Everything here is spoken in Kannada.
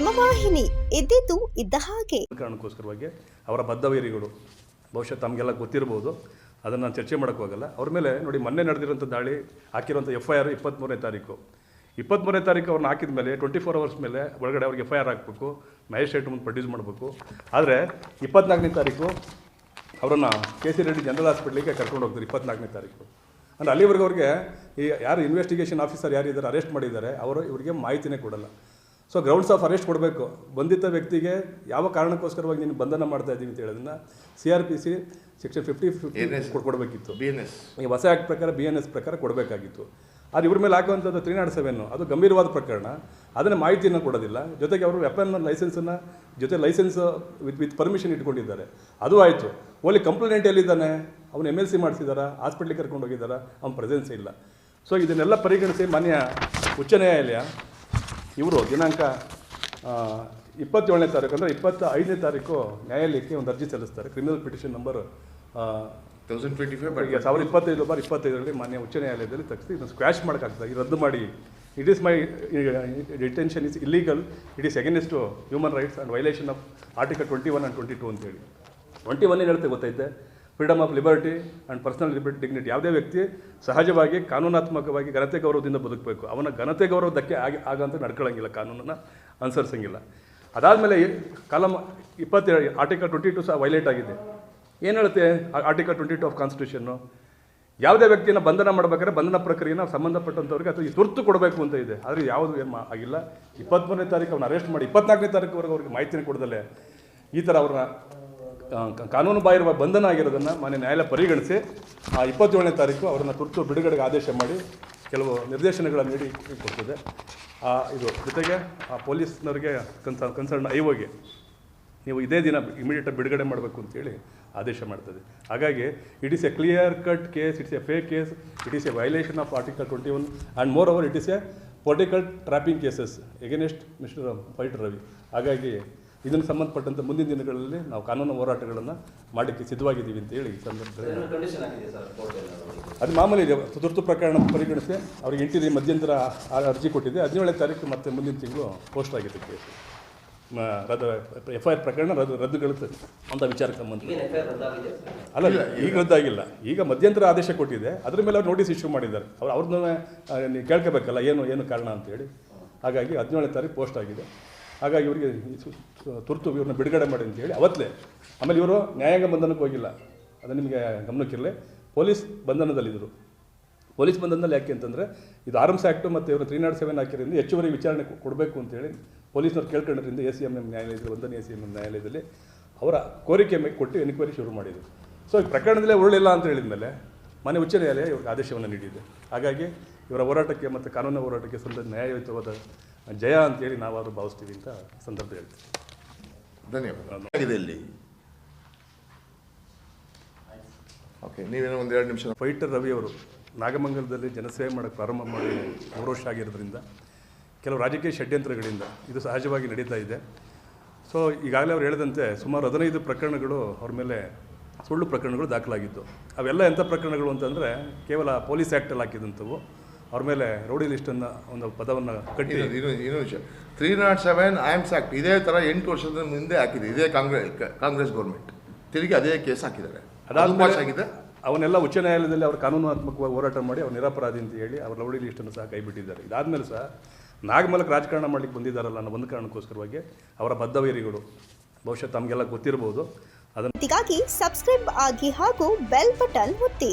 ಹೇಮವಾಹಿನಿ ಇದ್ದಿದ್ದು ಇದ್ದ ಹಾಗೆ. ಕಾರಣಕ್ಕೋಸ್ಕರವಾಗಿ ಅವರ ಬದ್ಧವೈರಿಗಳು, ಬಹುಶಃ ತಮಗೆಲ್ಲ ಗೊತ್ತಿರ್ಬೋದು, ಅದನ್ನು ನಾನು ಚರ್ಚೆ ಮಾಡೋಕ್ಕೆ ಹೋಗಲ್ಲ. ಅವ್ರ ಮೇಲೆ ನೋಡಿ, ಮೊನ್ನೆ ನಡೆದಿರುವಂಥ ದಾಳಿ ಹಾಕಿರುವಂಥ ಎಫ್ ಐ ಆರ್ ಇಪ್ಪತ್ತ್ಮೂರನೇ ತಾರೀಕು. ಇಪ್ಪತ್ತ್ಮೂರನೇ ತಾರೀಕು ಅವ್ರನ್ನ ಹಾಕಿದ ಮೇಲೆ ಟ್ವೆಂಟಿ ಫೋರ್ ಅವರ್ಸ್ ಮೇಲೆ ಒಳಗಡೆ ಅವ್ರಿಗೆ ಎಫ್ ಐ ಆರ್ ಹಾಕಬೇಕು, ಮ್ಯಾಜಿಸ್ಟ್ರೇಟ್ ಮುಂದೆ ಪ್ರೊಡ್ಯೂಸ್ ಮಾಡಬೇಕು. ಆದರೆ ಇಪ್ಪತ್ನಾಲ್ಕನೇ ತಾರೀಕು ಅವರನ್ನು ಕೆ ಸಿ ರೆಡ್ಡಿ ಜನರಲ್ ಹಾಸ್ಪಿಟ್ಲಿಗೆ ಕರ್ಕೊಂಡು ಹೋಗ್ತಾರೆ ಇಪ್ಪತ್ನಾಲ್ಕನೇ ತಾರೀಕು. ಅಂದರೆ ಅಲ್ಲಿವರೆಗೂ ಅವ್ರಿಗೆ ಈ ಯಾರು ಇನ್ವೆಸ್ಟಿಗೇಷನ್ ಆಫೀಸರ್ ಯಾರಿದ್ದಾರೆ ಅರೆಸ್ಟ್ ಮಾಡಿದ್ದಾರೆ, ಅವರು ಇವರಿಗೆ ಮಾಹಿತಿನೇ ಕೊಡಲ್ಲ. ಸೊ ಗ್ರೌಂಡ್ಸ್ ಆಫ್ ಅರೆಸ್ಟ್ ಕೊಡಬೇಕು. ಬಂಧಿತ ವ್ಯಕ್ತಿಗೆ ಯಾವ ಕಾರಣಕ್ಕೋಸ್ಕರವಾಗಿ ನೀನು ಬಂಧನ ಮಾಡ್ತಾ ಇದ್ದೀವಿ ಅಂತ ಹೇಳೋದನ್ನ C R P C section fifty fifty ಕೊಡಬೇಕಿತ್ತು. ಬಿ ಎನ್ ಎಸ್ ಈ ಹೊಸ ಆ್ಯಕ್ಟ್ ಪ್ರಕಾರ ಬಿ ಎನ್ ಎಸ್ ಪ್ರಕಾರ ಕೊಡಬೇಕಾಗಿತ್ತು. ಆದರೆ ಇವ್ರ ಮೇಲೆ ಹಾಕುವಂಥದ್ದು ತ್ರೀ ನಾಟ್ ಸೆವೆನ್ ಅದು ಗಂಭೀರವಾದ ಪ್ರಕರಣ. ಅದನ್ನು ಮಾಹಿತಿಯನ್ನು ಕೊಡೋದಿಲ್ಲ. ಜೊತೆಗೆ ಅವರು ವೆಪನ್ ಲೈಸೆನ್ಸನ್ನು ಜೊತೆ ಲೈಸೆನ್ಸ್ ವಿತ್ ವಿತ್ ಪರ್ಮಿಷನ್ ಇಟ್ಕೊಂಡಿದ್ದಾರೆ. ಅದು ಆಯಿತು. ಓನ್ಲಿ ಕಂಪ್ಲೇಂಟ್ ಎಲ್ಲಿದ್ದಾನೆ ಅವನು ಎಂ ಎಲ್ ಸಿ ಮಾಡಿಸಿದಾರ? ಹಾಸ್ಪಿಟ್ಲಿಗೆ ಕರ್ಕೊಂಡು ಹೋಗಿದ್ದಾರೆ ಅವ್ನ ಪ್ರೆಸೆನ್ಸ್ ಇಲ್ಲ. ಸೊ ಇದನ್ನೆಲ್ಲ ಪರಿಗಣಿಸಿ ಮಾನ್ಯ ಉಚ್ಚ ನ್ಯಾಯಾಲಯ ಇವರು ದಿನಾಂಕ ಇಪ್ಪತ್ತೇಳನೇ ತಾರೀಕು ಅಂದರೆ ಇಪ್ಪತ್ತ ಐದನೇ ತಾರೀಕು ನ್ಯಾಯಾಲಯಕ್ಕೆ ಒಂದು ಅರ್ಜಿ ಸಲ್ಲಿಸ್ತಾರೆ. Criminal petition number thousand twenty five but ಸಾವಿರದ ಇಪ್ಪತ್ತೈದು ಬಾರ್ ಇಪ್ಪತ್ತೈದರಲ್ಲಿ ಮಾನ್ಯ ಉಚ್ಚ ನ್ಯಾಯಾಲಯದಲ್ಲಿ ತಕ್ಷಣ ಇದನ್ನು ಸ್ಕ್ವಾಶ್ ಮಾಡೋಕ್ಕಾಗ್ತದೆ. ಈ ರದ್ದು ಮಾಡಿ. It is my detention is illegal it is against human rights and violation of article twenty one and twenty two ಅಂತೇಳಿ ಟ್ವೆಂಟಿ ಒನ್ ಏನು ಹೇಳ್ತೇವೆ ಗೊತ್ತೈತೆ freedom of liberty and personal liberty dignity ಯಾವುದೇ ವ್ಯಕ್ತಿ ಸಹಜವಾಗಿ, ಕಾನೂನಾತ್ಮಕವಾಗಿ ಘನತೆ ಗೌರವದಿಂದ ಬದುಕಬೇಕು. ಅವನ ಘನತೆ ಗೌರವ ಧಕ್ಕೆ ಆಗಿ, ಆಗಂತ ನಡ್ಕೊಳ್ಳೋಂಗಿಲ್ಲ, ಕಾನೂನನ್ನು ಅನುಸರಿಸಂಗಿಲ್ಲ. ಅದಾದಮೇಲೆ ಕಾಲಮ್ ಇಪ್ಪತ್ತೇಳು, ಆರ್ಟಿಕಲ್ ಟ್ವೆಂಟಿ ಟು ಸಹ ವೈಲೇಟ್ ಆಗಿದೆ. ಏನು ಹೇಳುತ್ತೆ ಆರ್ಟಿಕಲ್ ಟ್ವೆಂಟಿ ಟು ಆಫ್ ಕಾನ್ಸ್ಟಿಟ್ಯೂಷನ್ನು ಯಾವುದೇ ವ್ಯಕ್ತಿನ ಬಂಧನ ಮಾಡಬೇಕಾದ್ರೆ ಬಂಧನ ಪ್ರಕ್ರಿಯೆನ ಸಂಬಂಧಪಟ್ಟಂಥವ್ರಿಗೆ ಅಥವಾ ಈ ತುರ್ತು ಕೊಡಬೇಕು ಅಂತ ಇದೆ. ಆದರೆ ಯಾವುದು ಏನು ಆಗಿಲ್ಲ. ಇಪ್ಪತ್ತ್ಮೂರನೇ ತಾರೀಕು ಅವ್ರನ್ನ ಅರೆಸ್ಟ್ ಮಾಡಿ, ಇಪ್ಪತ್ನಾಲ್ಕನೇ ತಾರೀಕುವರೆಗೆ ಅವ್ರಿಗೆ ಮಾಹಿತಿನ ಕೊಡದಲ್ಲೇ ಈ ಥರ ಅವ್ರನ್ನ ಕಾನೂನು ಬಾಹಿರ ಬಂಧನ ಆಗಿರೋದನ್ನು ಮಾನ್ಯ ನ್ಯಾಯಾಲಯ ಪರಿಗಣಿಸಿ ಆ ಇಪ್ಪತ್ತೇಳನೇ ತಾರೀಕು ಅವರನ್ನು ತುರ್ತು ಬಿಡುಗಡೆಗೆ ಆದೇಶ ಮಾಡಿ ಕೆಲವು ನಿರ್ದೇಶನಗಳನ್ನು ನೀಡಿ ಕೊಡ್ತದೆ ಆ, ಇದು ಜೊತೆಗೆ ಆ ಪೊಲೀಸ್ನವರಿಗೆ ಕನ್ಸ ಕನ್ಸರ್ನ್ ಐವೋಗೆ ನೀವು ಇದೇ ದಿನ ಇಮಿಡಿಯೇಟಾಗಿ ಬಿಡುಗಡೆ ಮಾಡಬೇಕು ಅಂತೇಳಿ ಆದೇಶ ಮಾಡ್ತದೆ. ಹಾಗಾಗಿ it is a clear cut case it's a fake case it is a violation of article twenty one and moreover it is a political trapping cases against mister fighter Ravi. ಹಾಗಾಗಿ ಇದನ್ನು ಸಂಬಂಧಪಟ್ಟಂತೆ ಮುಂದಿನ ದಿನಗಳಲ್ಲಿ ನಾವು ಕಾನೂನು ಹೋರಾಟಗಳನ್ನು ಮಾಡಲಿಕ್ಕೆ ಸಿದ್ಧವಾಗಿದ್ದೀವಿ ಅಂತ ಹೇಳಿ ಸಂದರ್ಭದಲ್ಲಿ. ಅದು ಮಾಮೂಲಿ ಇದೆ. ತುರ್ತು ಪ್ರಕರಣ ಪರಿಗಣಿಸಿ ಅವ್ರಿಗೆ ಎಂಟಿದೆ ಮಧ್ಯಂತರ ಅರ್ಜಿ ಕೊಟ್ಟಿದೆ. ಹದಿನೇಳನೇ ತಾರೀಕು ಮತ್ತೆ ಮುಂದಿನ ತಿಂಗಳು ಪೋಸ್ಟ್ ಆಗಿದೆ ಕೇಸ್ ರದ್ದು ಎಫ್ ಐ ಆರ್ ಪ್ರಕರಣ ರದ್ದು ರದ್ದುಗೊಳ್ಳುತ್ತೆ ಅಂತ ವಿಚಾರಕ್ಕೆ ಸಂಬಂಧ ಅಲ್ಲ ಅಲ್ಲ ಈಗ ರದ್ದಾಗಿಲ್ಲ. ಈಗ ಮಧ್ಯಂತರ ಆದೇಶ ಕೊಟ್ಟಿದೆ. ಅದ್ರ ಮೇಲೆ ಅವ್ರು ನೋಟಿಸ್ ಇಶ್ಯೂ ಮಾಡಿದ್ದಾರೆ. ಅವ್ರು ಅವ್ರನ್ನ ನೀವು ಕೇಳ್ಕೋಬೇಕಲ್ಲ ಏನು ಏನು ಕಾರಣ ಅಂತೇಳಿ ಹಾಗಾಗಿ ಹದಿನೇಳನೇ ತಾರೀಕು ಪೋಸ್ಟ್ ಆಗಿದೆ. ಹಾಗಾಗಿ ಇವರಿಗೆ ತುರ್ತು ಇವ್ರನ್ನ ಬಿಡುಗಡೆ ಮಾಡಿ ಅಂತ ಹೇಳಿ ಅವತ್ತಲೇ ಆಮೇಲೆ ಇವರು ನ್ಯಾಯಾಂಗ ಬಂಧನಕ್ಕೆ ಹೋಗಿಲ್ಲ. ಅದು ನಿಮಗೆ ಗಮನಕ್ಕಿರಲಿ. ಪೊಲೀಸ್ ಬಂಧನದಲ್ಲಿದ್ದರು. ಪೊಲೀಸ್ ಬಂಧನದಲ್ಲಿ ಯಾಕೆ ಅಂತಂದರೆ ಇದು ಆರ್ಮ್ಸ್ ಆ್ಯಕ್ಟು ಮತ್ತು ಇವರು ತ್ರೀ ನಾಟ್ ಸೆವೆನ್ ಹಾಕಿರೋದ್ರಿಂದ ಹೆಚ್ಚುವರಿ ವಿಚಾರಣೆ ಕೊಡಬೇಕು ಅಂತೇಳಿ ಪೊಲೀಸ್ನವ್ರು ಕೇಳ್ಕೊಂಡ್ರಿಂದ ಎ ಸಿ ಎಂ ಎಂ ನ್ಯಾಯಾಲಯದಲ್ಲಿ, ಒಂದನೇ ಎ ಸಿ ಎಂ ಎಂ ನ್ಯಾಯಾಲಯದಲ್ಲಿ ಅವರ ಕೋರಿಕೆ ಮೇಲೆ ಕೊಟ್ಟು ಎನ್ಕ್ವೈರಿ ಶುರು ಮಾಡಿದರು. ಸೊ ಈ ಪ್ರಕರಣದಲ್ಲೇ ಉರುಳಿಲ್ಲ ಅಂತ ಹೇಳಿದ ಮೇಲೆ ಮನೆ ಉಚ್ಚ ನ್ಯಾಯಾಲಯ ಇವ್ರಿಗೆ ಆದೇಶವನ್ನು ನೀಡಿದೆ. ಹಾಗಾಗಿ ಇವರ ಹೋರಾಟಕ್ಕೆ ಮತ್ತು ಕಾನೂನು ಹೋರಾಟಕ್ಕೆ ಸಂಬಂಧ ನ್ಯಾಯಯುತವಾದ ಜಯ ಅಂತೇಳಿ ನಾವಾದರೂ ಭಾವಿಸ್ತೀವಿ ಅಂತ ಸಂದರ್ಭ ಹೇಳ್ತೀವಿ ಧನ್ಯವಾದ ಆಗಿದೆ ಇಲ್ಲಿ ಓಕೆ ನೀವೇನೋ ಒಂದು ಎರಡು ನಿಮಿಷ. ಫೈಟರ್ ರವಿ ಅವರು ನಾಗಮಂಗಲದಲ್ಲಿ ಜನಸೇವೆ ಮಾಡೋಕ್ಕೆ ಪ್ರಾರಂಭ ಮಾಡಿ ಮೂರು ವರ್ಷ ಆಗಿರೋದ್ರಿಂದ ಕೆಲವು ರಾಜಕೀಯ ಷಡ್ಯಂತ್ರಗಳಿಂದ ಇದು ಸಹಜವಾಗಿ ನಡೀತಾ ಇದೆ. ಸೊ ಈಗಾಗಲೇ ಅವ್ರು ಹೇಳಿದಂತೆ ಸುಮಾರು ಹದಿನೈದು ಪ್ರಕರಣಗಳು ಅವ್ರ ಮೇಲೆ ಸುಳ್ಳು ಪ್ರಕರಣಗಳು ದಾಖಲಾಗಿದ್ದು. ಅವೆಲ್ಲ ಎಂಥ ಪ್ರಕರಣಗಳು ಅಂತಂದರೆ ಕೇವಲ ಪೊಲೀಸ್ ಆ್ಯಕ್ಟಲ್ಲಿ ಹಾಕಿದಂಥವು. ಅವ್ರ ಮೇಲೆ ರೌಡಿ ಲಿಸ್ಟನ್ನು ಒಂದು ಪದವನ್ನು ಕಟ್ಟಿ. ಇನ್ನೊಂದು ವಿಷಯ. Three not seven arms act ಇದೇ ಥರ ಎಂಟು ವರ್ಷದ ಮುಂದೆ ಹಾಕಿದೆ. ಇದೇ ಕಾಂಗ್ರೆಸ್ ಕಾಂಗ್ರೆಸ್ ಗೌರ್ಮೆಂಟ್ ತಿರುಗಿ ಅದೇ ಕೇಸ್ ಹಾಕಿದ್ದಾರೆ. ಅದಾದ ಅದಾದ್ಮೇಲೆ ಆಗಿದೆ ಅವನ್ನೆಲ್ಲ ಉಚ್ಚ ನ್ಯಾಯಾಲಯದಲ್ಲಿ ಅವರು ಕಾನೂನಾತ್ಮಕವಾಗಿ ಹೋರಾಟ ಮಾಡಿ ಅವ್ರು ನಿರಪರಾಧಿ ಅಂತ ಹೇಳಿ ಅವ್ರ ರೌಡಿ ಲಿಸ್ಟನ್ನು ಸಹ ಕೈ ಬಿಟ್ಟಿದ್ದಾರೆ. ಇದಾದಮೇಲೆ ಸಹ ನಾಗಮಲಕ ರಾಜಕಾರಣ ಮಾಡಲಿಕ್ಕೆ ಬಂದಿದ್ದಾರಲ್ಲ ಅನ್ನೋ ಒಂದು ಕಾರಣಕ್ಕೋಸ್ಕರವಾಗಿ ಅವರ ಬದ್ಧವೈರಿಗಳು ಬಹುಶಃ ತಮಗೆಲ್ಲ ಗೊತ್ತಿರಬಹುದು ಅದನ್ನು ಸಬ್ಸ್ಕ್ರೈಬ್ ಆಗಿ ಹಾಗೂ ಬೆಲ್ ಬಟನ್ ಒತ್ತಿ.